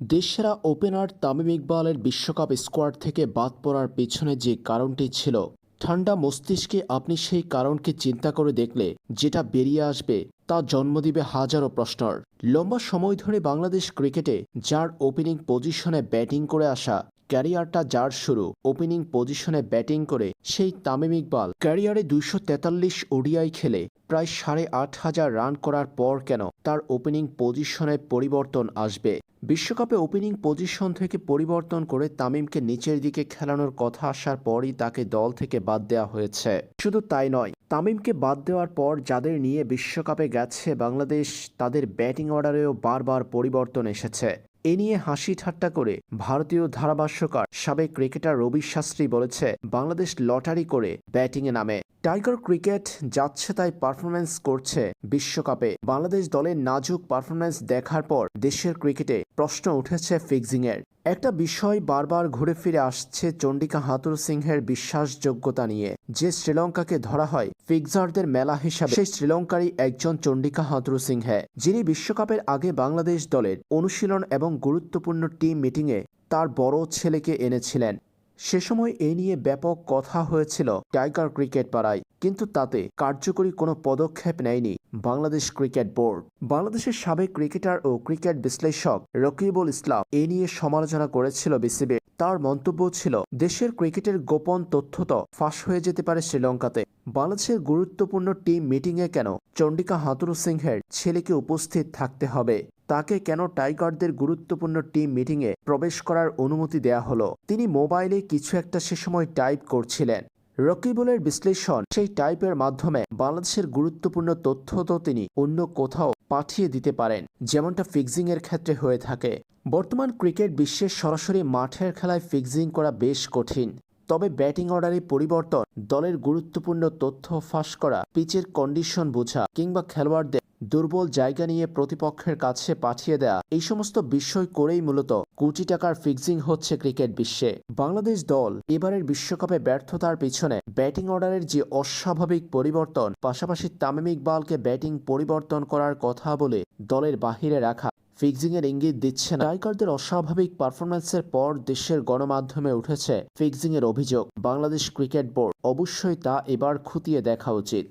দেশসেরা opener Tamim ইকবালের বিশ্বকাপ squad থেকে বাদ পড়ার পেছনে যে কারণটি ছিল, ঠান্ডা মস্তিষ্কে আপনি সেই কারণকে চিন্তা করে দেখলে যেটা বেরিয়ে আসবে তা জন্ম দিবে হাজারো প্রশ্নর। লম্বা সময় ধরে বাংলাদেশ ক্রিকেটে যার ওপেনিং পজিশনে ব্যাটিং করে আসা ক্যারিয়ারটা যার শুরু, ওপেনিং পজিশনে ব্যাটিং করে সেই তামিম ইকবাল। ক্যারিয়ারে দুইশো তেতাল্লিশ ওডিআই খেলে প্রায় সাড়ে আট হাজার রান করার পর কেন তার ওপেনিং পজিশনে পরিবর্তন আসবে? বিশ্বকাপে ওপেনিং পজিশন থেকে পরিবর্তন করে তামিমকে নিচের দিকে খেলানোর কথা আসার পরই তাকে দল থেকে বাদ দেওয়া হয়েছে। শুধু তাই নয়, তামিমকে বাদ দেওয়ার পর যাদের নিয়ে বিশ্বকাপে গেছে বাংলাদেশ, তাদের ব্যাটিং অর্ডারেও বারবার পরিবর্তন এসেছে। এ নিয়ে হাসি ঠাট্টা করে ভারতীয় ধারাভাষ্যকার সাবেক ক্রিকেটার রবি শাস্ত্রী বলেছে, বাংলাদেশ লটারি করে ব্যাটিংয়ে নামে। টাইগার ক্রিকেট যাচ্ছে তাই পারফরমেন্স করছে বিশ্বকাপে। বাংলাদেশ দলের নাজুক পারফরমেন্স দেখার পর দেশের ক্রিকেটে প্রশ্ন উঠেছে ফিক্সিংয়ের। একটা বিষয় বারবার ঘুরে ফিরে আসছে চণ্ডিকা হাতুর সিংহের বিশ্বাসযোগ্যতা নিয়ে। যে শ্রীলঙ্কাকে ধরা হয়, ফিক্সারদের মেলা হিসাবে সেই শ্রীলঙ্কারই একজন চণ্ডিকা হাতরু সিংহে। যিনি বিশ্বকাপের আগে বাংলাদেশ দলের অনুশীলন এবং গুরুত্বপূর্ণ টিম মিটিংয়ে তার বড় ছেলেকে এনেছিলেন। সে সময় এ নিয়ে ব্যাপক কথা হয়েছিল টাইগার ক্রিকেট পাড়ায়, কিন্তু তাতে কার্যকরী কোনো পদক্ষেপ নেয়নি বাংলাদেশ ক্রিকেট বোর্ড। বাংলাদেশের সাবেক ক্রিকেটার ও ক্রিকেট বিশ্লেষক রকিবুল ইসলাম এ নিয়ে সমালোচনা করেছিল বিসিবি। তার মন্তব্য ছিল, দেশের ক্রিকেটের গোপন তথ্য তো ফাঁস হয়ে যেতে পারে শ্রীলঙ্কাতে। বাংলাদেশের গুরুত্বপূর্ণ টিম মিটিংয়ে কেন চণ্ডিকা হাতুরু সিংহের ছেলেকে উপস্থিত থাকতে হবে? তাকে কেন টাইগারদের গুরুত্বপূর্ণ টিম মিটিংয়ে প্রবেশ করার অনুমতি দেয়া হলো। তিনি মোবাইলে কিছু একটা সে সময় টাইপ করছিলেন। রকিবুলের বিশ্লেষণ সেই টাইপের মাধ্যমে বাংলাদেশের গুরুত্বপূর্ণ তথ্য তো তিনি অন্য কোথাও পাঠিয়ে দিতে পারেন, যেমনটা ফিক্সিং এর ক্ষেত্রে হয়ে থাকে। বর্তমান ক্রিকেট বিশ্বের সরাসরি মাঠের খেলায় ফিক্সিং করা বেশ কঠিন। তবে ব্যাটিং অর্ডারে পরিবর্তন, দলের গুরুত্বপূর্ণ তথ্য ফাঁস করা, পিচের কন্ডিশন বোঝা, কিংবা খেলোয়াড়দের দুর্বল জায়গা নিয়ে প্রতিপক্ষের কাছে পাঠিয়ে দেয়া। এই সমস্ত বিষয় করেই মূলত কোটি টাকার ফিক্সিং হচ্ছে ক্রিকেট বিশ্বে। বাংলাদেশ দল এবারের বিশ্বকাপে ব্যর্থতার পিছনে ব্যাটিং অর্ডারের যে অস্বাভাবিক পরিবর্তন, পাশাপাশি তামিম ইকবালকে ব্যাটিং পরিবর্তন করার কথা বলে দলের বাহিরে রাখা ফিক্সিং এর ইঙ্গিত দিচ্ছে না। টাইগারদের অস্বাভাবিক পারফরম্যান্সের পর দেশের গণমাধ্যমে উঠেছে ফিক্সিং এর অভিযোগ। বাংলাদেশ ক্রিকেট বোর্ড অবশ্যই তা এবার খুঁটিয়ে দেখা উচিত।